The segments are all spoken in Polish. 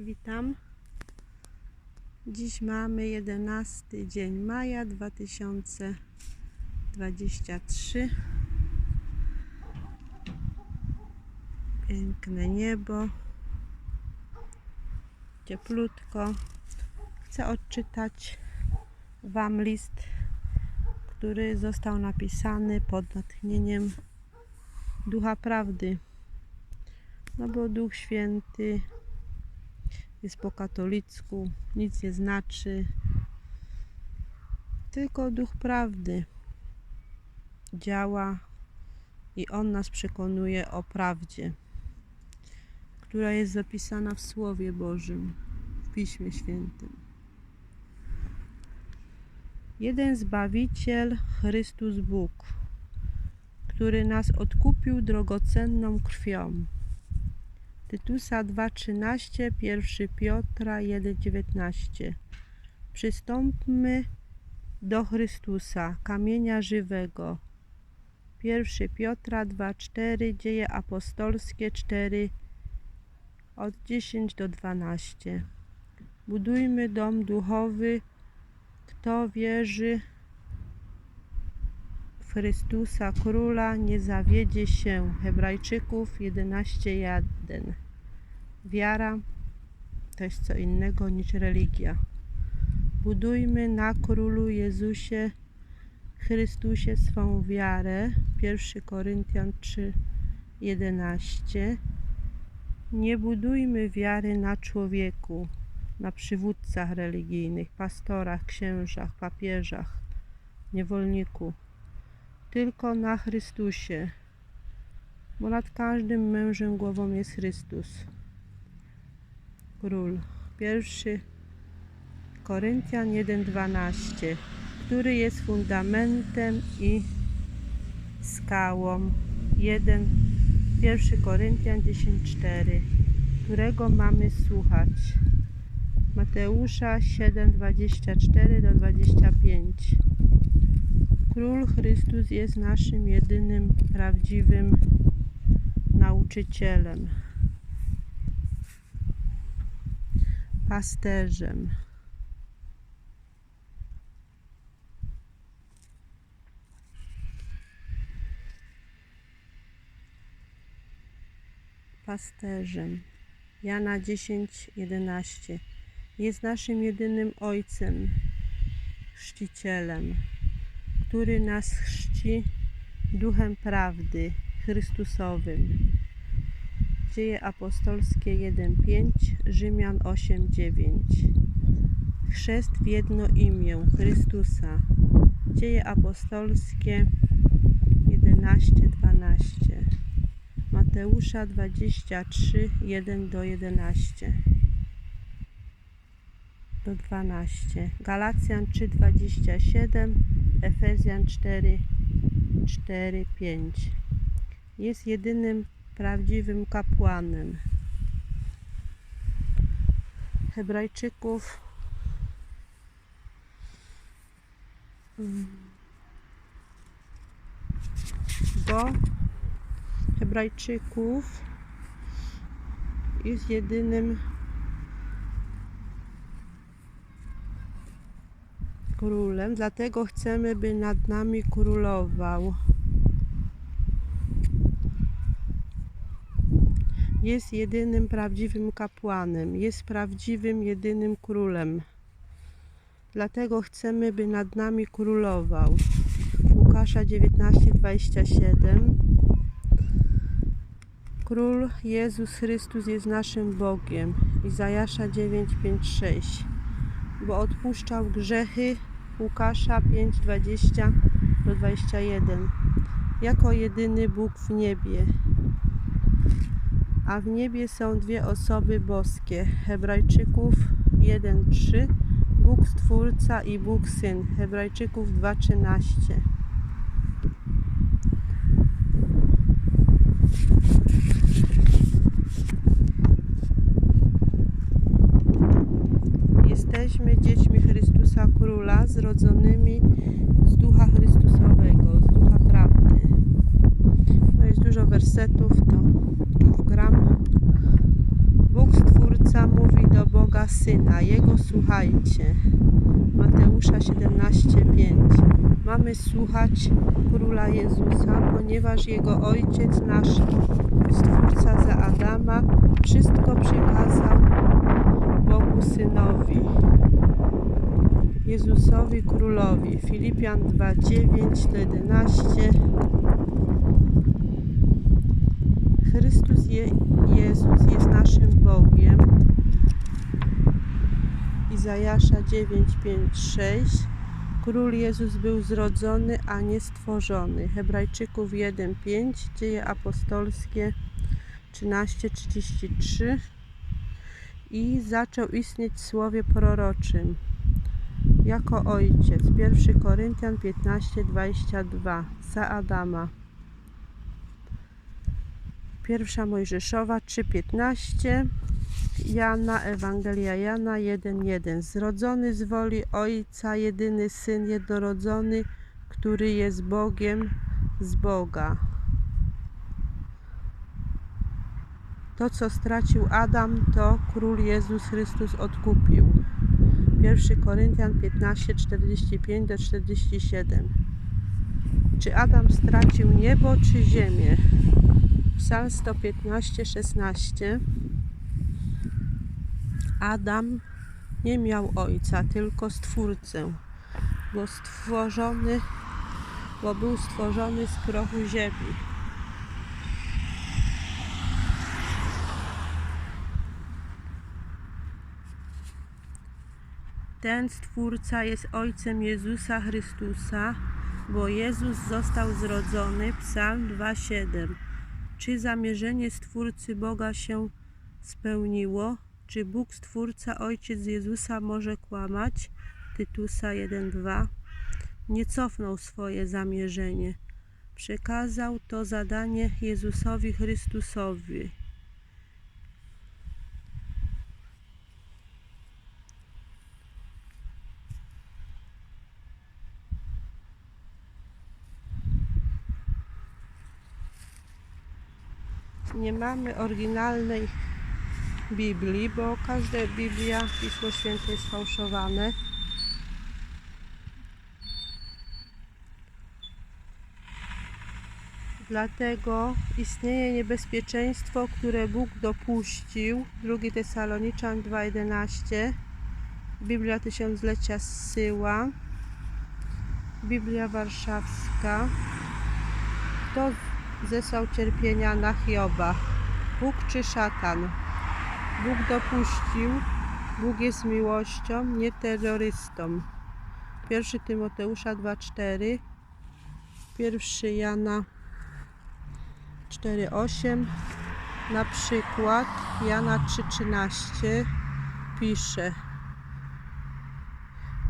Witam. Dziś mamy 11 dzień maja 2023. Piękne niebo. Cieplutko. Chcę odczytać Wam list, który został napisany pod natchnieniem Ducha Prawdy. No bo Duch Święty jest po katolicku, nic nie znaczy. Tylko Duch Prawdy działa i On nas przekonuje o prawdzie, która jest zapisana w Słowie Bożym, w Piśmie Świętym. Jeden Zbawiciel, Chrystus Bóg, który nas odkupił drogocenną krwią. Tytusa 2,13, 1 Piotra 1,19. Przystąpmy do Chrystusa, kamienia żywego. 1 Piotra 2,4, Dzieje apostolskie 4, od 10 do 12. Budujmy dom duchowy, kto wierzy Chrystusa Króla nie zawiedzie się. Hebrajczyków 11:1. Wiara to jest co innego niż religia. Budujmy na Królu Jezusie Chrystusie swą wiarę. 1 Koryntian 3:11. Nie budujmy wiary na człowieku, na przywódcach religijnych, pastorach, księżach, papieżach, niewolniku tylko na Chrystusie, bo nad każdym mężem głową jest Chrystus. Król. Pierwszy Koryntian 1:12, który jest fundamentem i skałą. 1 1 Koryntian 10:4, którego mamy słuchać. Mateusza 7:24 do 25. Król Chrystus jest naszym jedynym prawdziwym nauczycielem, pasterzem. Pasterzem. Jana 10:11 jest naszym jedynym ojcem, chrzcicielem który nas chrzci duchem prawdy Chrystusowym. Dzieje apostolskie 1:5, Rzymian 8:9. Chrzest w jedno imię Chrystusa. Dzieje apostolskie 11:12. Mateusza 23, 1 do 11 do 12. Galacjan 3:27, Efezjan 4, 4, 5. Jest jedynym prawdziwym kapłanem. Hebrajczyków do Hebrajczyków jest jedynym królem, dlatego chcemy, by nad nami królował. Jest jedynym prawdziwym kapłanem, jest prawdziwym, jedynym królem. Dlatego chcemy, by nad nami królował. Łukasza 19:27 Król Jezus Chrystus jest naszym Bogiem. Izajasza 9:5-6 Bo odpuszczał grzechy Łukasza 5:20 do 21 jako jedyny Bóg w niebie. A w niebie są dwie osoby boskie. Hebrajczyków 1:3 Bóg Stwórca i Bóg Syn. Hebrajczyków 2:13 Króla, zrodzonymi z Ducha Chrystusowego, z Ducha Prawdy. No jest dużo wersetów, to tu wgram. Bóg Stwórca mówi do Syna, Jego słuchajcie. Mateusza 17:5. Mamy słuchać Króla Jezusa, ponieważ Jego Ojciec nasz, Stwórca za Adama, wszystko przykazał Bogu Synowi. Jezusowi Królowi. Filipian 2:9 11. Chrystus je, Jezus jest naszym Bogiem. Izajasza 9, 5, 6. Król Jezus był zrodzony, a nie stworzony. Hebrajczyków 1, 5. Dzieje apostolskie 13, 33. I zaczął istnieć w słowie proroczym jako ojciec. 1 Koryntian 15, 22. Za Adama. Pierwsza Mojżeszowa 3:15, Jana, Ewangelia Jana 1:1. Zrodzony z woli Ojca, jedyny Syn jednorodzony, który jest Bogiem z Boga. To, co stracił Adam, to Król Jezus Chrystus odkupił. 1 Koryntian 15, 45 do 47. Czy Adam stracił niebo, czy ziemię? Psalm 115, 16. Adam nie miał ojca, tylko stwórcę, bo stworzony, bo był stworzony z prochu ziemi. Ten stwórca jest ojcem Jezusa Chrystusa, bo Jezus został zrodzony. Psalm 2:7. Czy zamierzenie Stwórcy Boga się spełniło? Czy Bóg Stwórca, Ojciec Jezusa może kłamać? Tytusa 1:2. Nie cofnął swoje zamierzenie. Przekazał to zadanie Jezusowi Chrystusowi. Nie mamy oryginalnej Biblii, bo każda Biblia, Pismo Święte jest sfałszowane. Dlatego istnieje niebezpieczeństwo, które Bóg dopuścił. 2 Tesaloniczan 2:11. Biblia Tysiąclecia Syła. Biblia Warszawska. Kto zesłał cierpienia na Hioba? Bóg czy szatan? Bóg dopuścił. Bóg jest miłością, nie terrorystą. 1 Tymoteusza 2:4. 1 Jana 4:8. Na przykład Jana 3:13 pisze: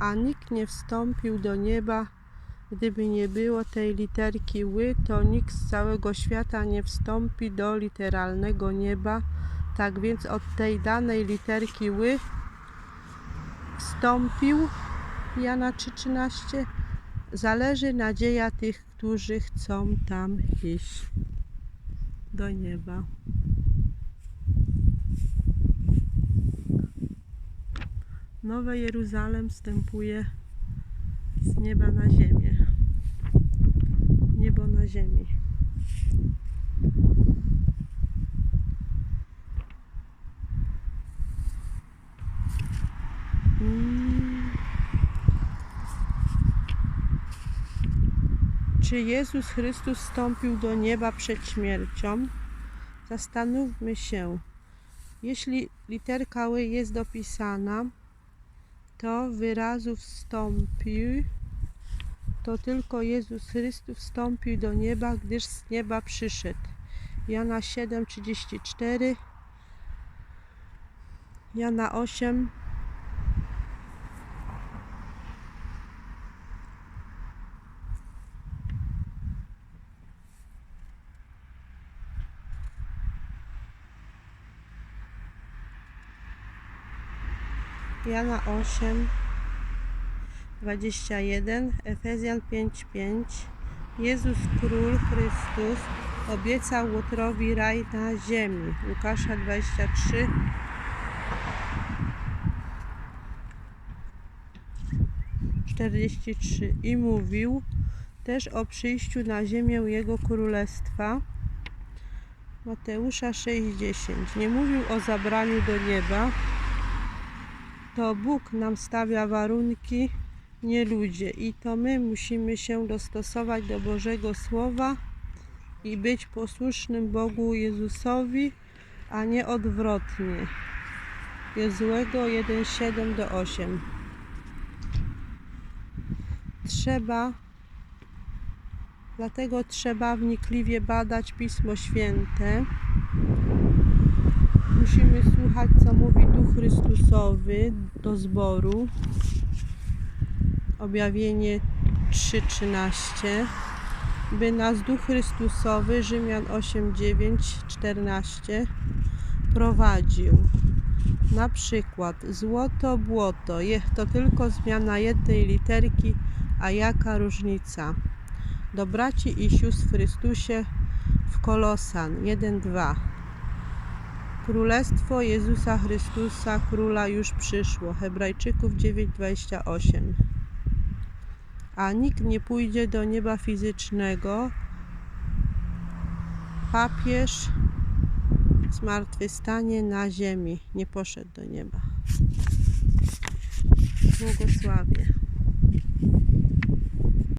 A nikt nie wstąpił do nieba, gdyby nie było tej literki ły, to nikt z całego świata nie wstąpi do literalnego nieba. Tak więc od tej danej literki ły wstąpił Jana 3:13 zależy nadzieja tych, którzy chcą tam iść do nieba. Nowe Jeruzalem wstępuje z nieba na ziemię. Niebo na ziemi. Mm. Czy Jezus Chrystus wstąpił do nieba przed śmiercią? Zastanówmy się. Jeśli literka ły jest dopisana, to wyrazu wstąpił, to tylko Jezus Chrystus wstąpił do nieba, gdyż z nieba przyszedł. Jana 7:34, Jana 8, Jana 8, 21, Efezjan 5:5. Jezus Król Chrystus obiecał Łotrowi raj na ziemi. Łukasza 23. Czterdzieści trzy i mówił też o przyjściu na ziemię Jego Królestwa. Mateusza 6:10 nie mówił o zabraniu do nieba. To Bóg nam stawia warunki nie ludzie. I to my musimy się dostosować do Bożego Słowa i być posłusznym Bogu Jezusowi, a nie odwrotnie. Jezłego 1:7 do 8. Trzeba Dlatego trzeba wnikliwie badać Pismo Święte. Musimy słuchać, co mówi Duch Chrystusowy do zboru. Objawienie 3:13. By nas Duch Chrystusowy, Rzymian 8:9, 14 prowadził. Na przykład złoto, błoto, je- to tylko zmiana jednej literki, a jaka różnica? Do braci i sióstr w Chrystusie w Kolosan 1:2. Królestwo Jezusa Chrystusa, Króla już przyszło. Hebrajczyków 9:28. A nikt nie pójdzie do nieba fizycznego. Papież zmartwychwstanie na ziemi. Nie poszedł do nieba. Błogosławie.